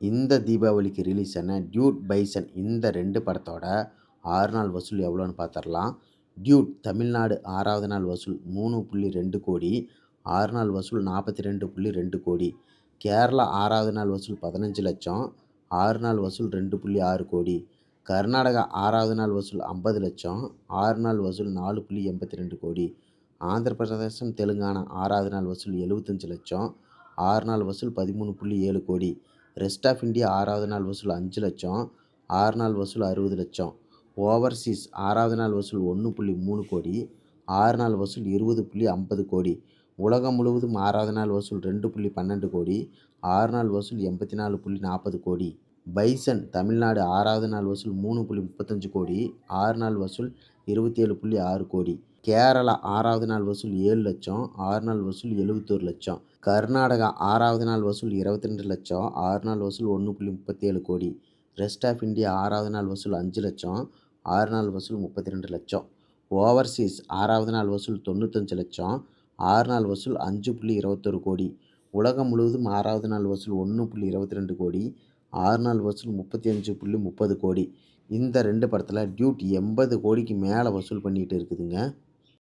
இந்த தீபாவளிக்கு ரிலீஸ் ஆன டியூட் பைசன் இந்த ரெண்டு படத்தோட ஆறு நாள் வசூல் எவ்வளோன்னு பார்த்துடலாம். டியூட் தமிழ்நாடு ஆறாவது நாள் வசூல் மூணு புள்ளி ரெண்டு கோடி ஆறு நாள் வசூல் நாற்பத்தி ரெண்டு புள்ளி ரெண்டு கோடி. கேரளா ஆறாவது நாள் வசூல் பதினஞ்சு லட்சம் ஆறு நாள் வசூல் ரெண்டு புள்ளி ஆறு கோடி. கர்நாடகா ஆறாவது நாள் வசூல் ஐம்பது லட்சம் ஆறு நாள் வசூல் நாலு புள்ளி எண்பத்தி ரெண்டு கோடி. ஆந்திர பிரதேசம் தெலுங்கானா ஆறாவது நாள் வசூல் எழுபத்தஞ்சு லட்சம் ஆறு நாள் வசூல் பதிமூணு புள்ளி ஏழு கோடி. ரெஸ்ட் ஆஃப் இந்தியா ஆறாவது நாள் வசூல் அஞ்சு லட்சம் ஆறு நாள் வசூல் அறுபது லட்சம். ஓவர்சீஸ் ஆறாவது நாள் வசூல் ஒன்று புள்ளி மூணு கோடி ஆறு நாள் வசூல் இருபது புள்ளி ஐம்பது கோடி. உலகம் முழுவதும் ஆறாவது நாள் வசூல் ரெண்டு புள்ளி பன்னெண்டு கோடி ஆறு நாள் வசூல் எண்பத்தி நாலு புள்ளி நாற்பது கோடி. பைசன் தமிழ்நாடு ஆறாவது நாள் வசூல் மூணு புள்ளி முப்பத்தஞ்சு கோடி ஆறு நாள் வசூல் இருபத்தி ஏழு புள்ளி ஆறு கோடி கேரளா ஆறாவது நாள் வசூல் ஏழு லட்சம் ஆறு நாள் வசூல் எழுபத்தோரு லட்சம் கர்நாடகா ஆறாவது நாள் வசூல் இருபத்தி ரெண்டு லட்சம் ஆறு நாள் வசூல் ஒன்று புள்ளி முப்பத்தி ஏழு கோடி ரெஸ்ட் ஆஃப் இந்தியா ஆறாவது நாள் வசூல் அஞ்சு லட்சம் ஆறு நாள் வசூல் முப்பத்தி ரெண்டு லட்சம் ஓவர்சீஸ் ஆறாவது நாள் வசூல் தொண்ணூத்தஞ்சு லட்சம் ஆறு நாள் வசூல் அஞ்சு புள்ளி இருபத்தொரு கோடி உலகம் முழுவதும் ஆறாவது நாள் வசூல் ஒன்று புள்ளி இருபத்தி ரெண்டு கோடி ஆறு நாள் வசூல் முப்பத்தி அஞ்சு புள்ளி முப்பது கோடி. இந்த ரெண்டு படத்தில் டியூட் எண்பது கோடிக்கு மேலே வசூல் பண்ணிகிட்டு இருக்குதுங்க.